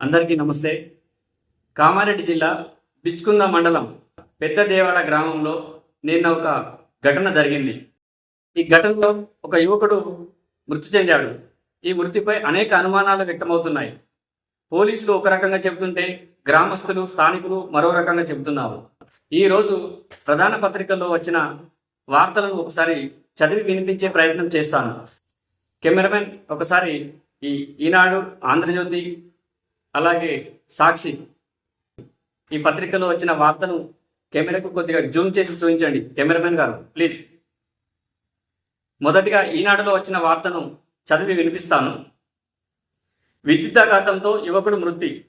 అందరికీ నమస్తే. కామారెడ్డి జిల్లా బిచ్కుంద మండలం పెద్ద దేవాడ గ్రామంలో నిన్న ఒక ఘటన జరిగింది. ఈ ఘటనలో ఒక యువకుడు మృతి చెందాడు. ఈ మృతిపై అనేక అనుమానాలు వ్యక్తమవుతున్నాయి. పోలీసులు ఒక రకంగా చెబుతుంటే గ్రామస్తులు స్థానికులు మరో రకంగా చెబుతున్నారు. ఈ రోజు ప్రధాన పత్రికల్లో వచ్చిన వార్తలను ఒకసారి చదివి వినిపించే ప్రయత్నం చేస్తాను. కెమెరామెన్ ఒకసారి ఈ ఈనాడు ఆంధ్రజ్యోతి అలాగే సాక్షి. ఈ పత్రికలో వచ్చిన వార్తను కెమెరాకు కొద్దిగా జూమ్ చేసి చూపించండి. కెమెరామెన్ గారు ప్లీజ్. మొదటిగా ఈనాడులో వచ్చిన వార్తను చదివి వినిపిస్తాను. విద్యుదాఘాతంతో యువకుడు మృతి.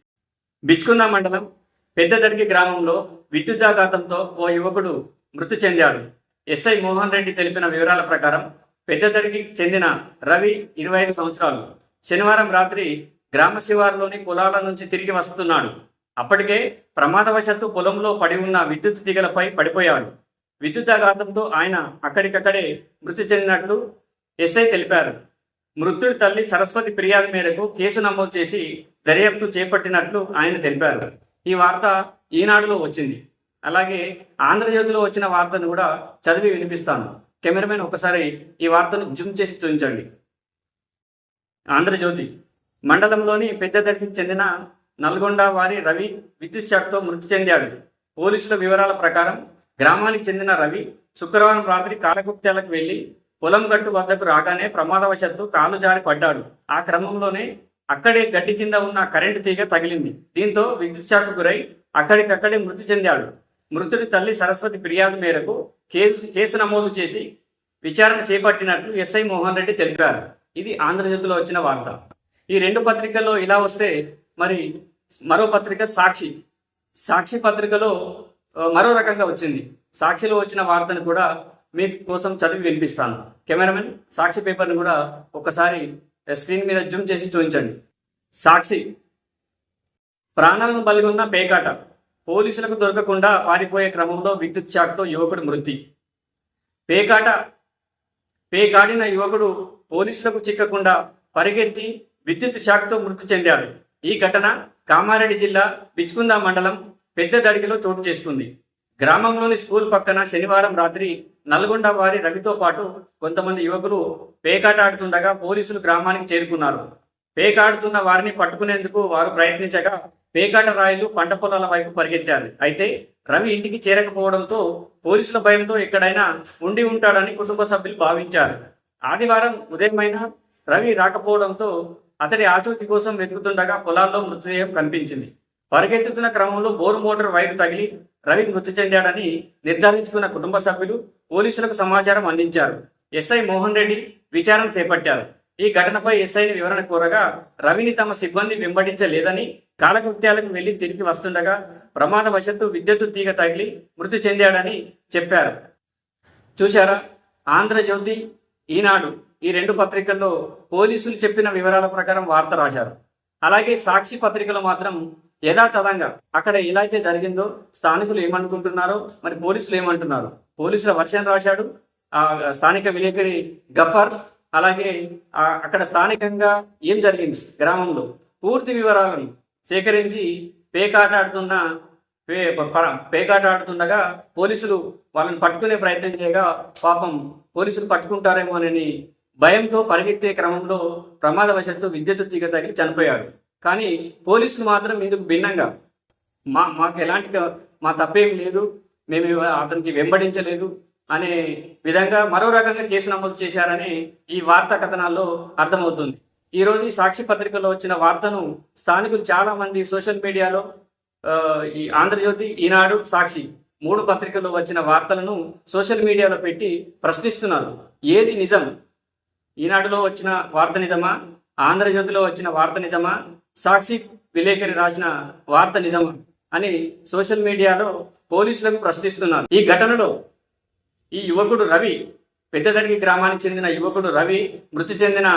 బిచ్చుకున్న మండలం పెద్దదడిగి గ్రామంలో విద్యుదాఘాతంతో ఓ యువకుడు మృతి చెందాడు. ఎస్ఐ మోహన్ రెడ్డి తెలిపిన వివరాల ప్రకారం పెద్దదడికి చెందిన రవి ఇరవై ఐదు సంవత్సరాలు. శనివారం రాత్రి గ్రామ శివారులోని పొలాల నుంచి తిరిగి వస్తున్నాడు. అప్పటికే ప్రమాదవశాత్తు పొలంలో పడి ఉన్న విద్యుత్ తీగలపై పడిపోయాడు. విద్యుదాఘాతంతో ఆయన అక్కడికక్కడే మృతి చెందినట్లు ఎస్ఐ తెలిపారు. మృతుడి తల్లి సరస్వతి ఫిర్యాదు మేరకు కేసు నమోదు చేసి దర్యాప్తు చేపట్టినట్లు ఆయన తెలిపారు. ఈ వార్త ఈనాడులో వచ్చింది. అలాగే ఆంధ్రజ్యోతిలో వచ్చిన వార్తను కూడా చదివి వినిపిస్తాను. కెమెరామెన్ ఒకసారి ఈ వార్తను జూమ్ చేసి చూపించండి. ఆంధ్రజ్యోతి. మండలంలోని పెద్దదరికి చెందిన నల్గొండ వారి రవి విద్యుత్ షాక్తో మృతి చెందాడు. పోలీసుల వివరాల ప్రకారం గ్రామానికి చెందిన రవి శుక్రవారం రాత్రి కాలకృత్యాలకు వెళ్ళి పొలం గట్టు వద్దకు రాగానే ప్రమాదవశత్తు కాలు జారి పడ్డాడు. ఆ క్రమంలోనే అక్కడే గడ్డి కింద ఉన్న కరెంటు తీగ తగిలింది. దీంతో విద్యుత్ షాక్ గురై అక్కడికక్కడే మృతి చెందాడు. మృతుడి తల్లి సరస్వతి ఫిర్యాదు మేరకు కేసు కేసు నమోదు చేసి విచారణ చేపట్టినట్లు ఎస్ఐ మోహన్ రెడ్డి తెలిపారు. ఇది ఆంధ్రజ్యోతిలో వచ్చిన వార్త. ఈ రెండు పత్రికల్లో ఇలా వస్తే మరి మరో పత్రిక సాక్షి సాక్షి పత్రికలో మరో రకంగా వచ్చింది. సాక్షిలో వచ్చిన వార్తను కూడా మీ కోసం చదివి వినిపిస్తాను. కెమెరామెన్ సాక్షి పేపర్ని కూడా ఒకసారి స్క్రీన్ మీద జూమ్ చేసి చూపించండి. సాక్షి ప్రాణాలను బలిగొన్న పేకాట పోలీసులకు దొరకకుండా పారిపోయే క్రమంలో విద్యుత్ షాక్తో యువకుడు మృతి. పేకాట పేకాడిన యువకుడు పోలీసులకు చిక్కకుండా పరిగెత్తి విద్యుత్ షాక్తో మృతి చెందాడు ఈ ఘటన కామారెడ్డి జిల్లా బిచ్కుంద మండలం పెద్ద దడిగిలో చోటు చేసుకుంది. గ్రామంలోని స్కూల్ పక్కన శనివారం రాత్రి నల్గొండ వారి రవితో పాటు కొంతమంది యువకులు పేకాట ఆడుతుండగా పోలీసులు గ్రామానికి చేరుకున్నారు. పేకాడుతున్న వారిని పట్టుకునేందుకు వారు ప్రయత్నించగా పేకాట రాయులు పంట పొలాల వైపు పరిగెత్తారు. అయితే రవి ఇంటికి చేరకపోవడంతో పోలీసుల భయంతో ఎక్కడైనా ఉండి ఉంటాడని కుటుంబ సభ్యులు భావించారు. ఆదివారం ఉదయమైన రవి రాకపోవడంతో అతడి ఆచూకీ కోసం వెతుకుతుండగా పొలాల్లో మృతదేహం కనిపించింది. పరిగెత్తుతున్న క్రమంలో బోరు మోటార్ వైరు తగిలి రవి మృతి చెందాడని నిర్ధారించుకున్న కుటుంబ సభ్యులు పోలీసులకు సమాచారం అందించారు. ఎస్ఐ మోహన్ రెడ్డి విచారణ చేపట్టారు. ఈ ఘటనపై ఎస్ఐని వివరణ కోరగా రవిని తమ సిబ్బంది వెంబడించలేదని కాలకృత్యాలకు వెళ్ళి తిరిగి వస్తుండగా ప్రమాదవశత్తు విద్యుత్ తీగ తగిలి మృతి చెందాడని చెప్పారు. చూశారా? ఆంధ్రజ్యోతి ఈనాడు ఈ రెండు పత్రికల్లో పోలీసులు చెప్పిన వివరాల ప్రకారం వార్త రాశారు. అలాగే సాక్షి పత్రికలో మాత్రం యథాతథంగా అక్కడ ఎలా అయితే జరిగిందో స్థానికులు ఏమనుకుంటున్నారో మరి పోలీసులు ఏమంటున్నారు? పోలీసుల వర్షన్ రాశాడు. ఆ స్థానిక విలేకరి గఫర్ అలాగే అక్కడ స్థానికంగా ఏం జరిగింది గ్రామంలో? పూర్తి వివరాలను సేకరించి పేకాట ఆడుతున్న పే పేకాట ఆడుతుండగా పోలీసులు వాళ్ళని పట్టుకునే ప్రయత్నం చేయగా పాపం పోలీసులు పట్టుకుంటారేమో అని భయంతో పరిగెత్తే క్రమంలో ప్రమాదవశత్తు విద్యుత్ తీగ తగిలి చనిపోయాడు. కానీ పోలీసులు మాత్రం ఇందుకు భిన్నంగా మా మాకు ఎలాంటి మా తప్పేం లేదు మేము అతనికి వెంబడించలేదు అనే విధంగా మరో రకంగా కేసు నమోదు చేశారని ఈ వార్తా కథనాల్లో అర్థమవుతుంది. ఈరోజు ఈ సాక్షి పత్రికలో వచ్చిన వార్తను స్థానికులు చాలా మంది సోషల్ మీడియాలో ఈ ఆంధ్రజ్యోతి ఈనాడు సాక్షి. మూడు పత్రికల్లో వచ్చిన వార్తలను సోషల్ మీడియాలో పెట్టి ప్రశ్నిస్తున్నారు. ఏది నిజం? ఈనాడులో వచ్చిన వార్త నిజమా? ఆంధ్రజ్యోతిలో వచ్చిన వార్త నిజమా? సాక్షి విలేకరి రాసిన వార్త నిజమా? అని సోషల్ మీడియాలో పోలీసులకు ప్రశ్నిస్తున్నారు. ఈ ఘటనలో ఈ యువకుడు రవి పెద్దదడిగి గ్రామానికి చెందిన యువకుడు రవి మృతి చెందిన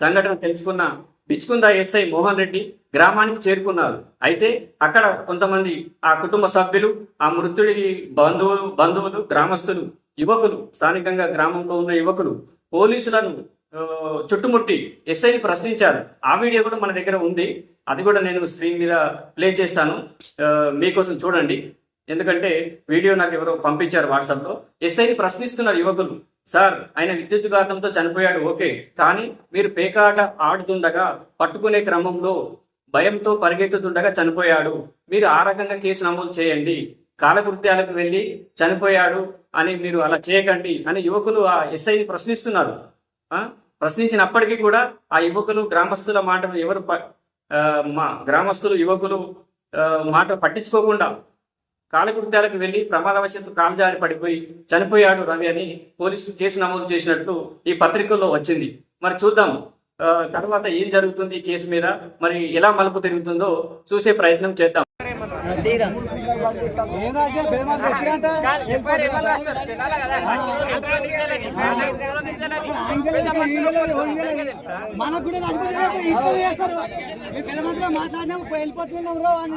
సంఘటన తెలుసుకున్న బిచ్చుకుంద ఎస్ఐ మోహన్ రెడ్డి గ్రామానికి చేరుకున్నారు. అయితే అక్కడ కొంతమంది ఆ కుటుంబ సభ్యులు ఆ మృతుడి బంధువులు బంధువులు గ్రామస్తులు యువకులు స్థానికంగా గ్రామంలో ఉన్న యువకులు పోలీసులను చుట్టుముట్టి ఎస్ఐని ప్రశ్నించారు. ఆ వీడియో కూడా మన దగ్గర ఉంది. అది కూడా నేను స్క్రీన్ మీద ప్లే చేస్తాను. మీకోసం చూడండి. ఎందుకంటే వీడియో నాకు ఎవరో పంపించారు వాట్సాప్లో. ఎస్ఐని ప్రశ్నిస్తున్నారు యువకులు సార్ ఆయన విద్యుత్ ఘాతంతో చనిపోయాడు ఓకే కానీ మీరు పేకాట ఆడుతుండగా పట్టుకునే క్రమంలో భయంతో పరిగెత్తుతుండగా చనిపోయాడు. మీరు ఆ రకంగా కేసు నమోదు చేయండి. కాలకృత్యాలకు వెళ్ళి చనిపోయాడు అని మీరు అలా చేయకండి అని యువకులు ఆ ఎస్ఐని ప్రశ్నిస్తున్నారు. ఆ? ప్రశ్నించినప్పటికీ కూడా ఆ యువకులు గ్రామస్తుల మాటలు ఎవరు మా గ్రామస్తులు యువకులు ఆ, మాట పట్టించుకోకుండా కాలకృత్యాలకు వెళ్ళి ప్రమాదవశాత్తు కాలుజారి పడిపోయి చనిపోయాడు రవి అని పోలీసులు కేసు నమోదు చేసినట్లు ఈ పత్రికల్లో వచ్చింది. మరి చూద్దాం ఆ, తర్వాత ఏం జరుగుతుంది ఈ కేసు మీద? మరి ఎలా మలుపు తిరుగుతుందో చూసే ప్రయత్నం చేద్దాం. మనకు కూడా కనిపించినప్పుడు ఇట్లా చేస్తారు మీ పెద్ద మంత్రిగా మాట్లాడినా వెళ్ళిపోతున్నాం రో అని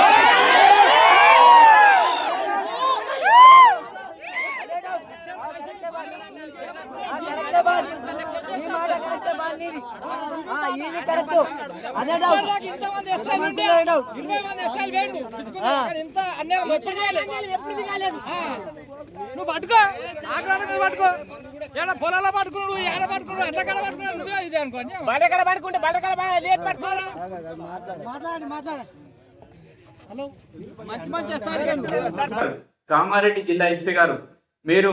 కానీ ఇంత అన్యాయం ఎప్పుడు చేయలేదు. ఆ. నువ్వు పట్టుకో. ఆగ్రహం నువ్వు పట్టుకో. ఏడ పొలాల్లో పట్టుకున్నాడు ఏడ పట్టుకున్నాడు ఎట్లా కడ పట్టుకున్నాడు నువ్వే ఇదే అనుకో బయటకడ పట్టుకుంటే బయటకడ లేట్ పట్టుకోరా మాట్లాడండి మాట్లాడండి. హలో. మంచి మంచి కామారెడ్డి జిల్లా ఎస్పీ గారు మీరు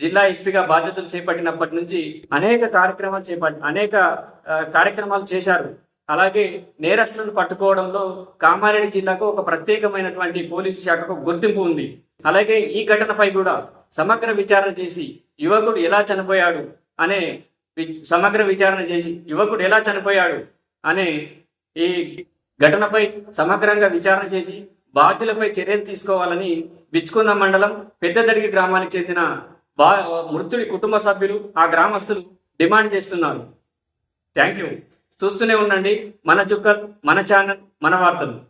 జిల్లా ఎస్పీగా బాధ్యతలు చేపట్టినప్పటి నుంచి అనేక కార్యక్రమాలు చేపట్టి అనేక కార్యక్రమాలు చేశారు. అలాగే నేరస్తులను పట్టుకోవడంలో కామారెడ్డి జిల్లాకు ఒక ప్రత్యేకమైనటువంటి పోలీసు శాఖకు గుర్తింపు ఉంది. అలాగే ఈ ఘటనపై కూడా సమగ్ర విచారణ చేసి యువకుడు ఎలా చనిపోయాడు అనే వి- సమగ్ర విచారణ చేసి యువకుడు ఎలా చనిపోయాడు అనే ఈ ఘటనపై సమగ్రంగా విచారణ చేసి బాధ్యులపై చర్యలు తీసుకోవాలని విచ్చుకున్న మండలం పెద్దదడిగి గ్రామానికి చెందిన బా మృతుడి కుటుంబ సభ్యులు ఆ గ్రామస్తులు డిమాండ్ చేస్తున్నారు. Thank you. చూస్తూనే ఉండండి. మన చుక్కల్ మన ఛానల్ మన వార్తలు.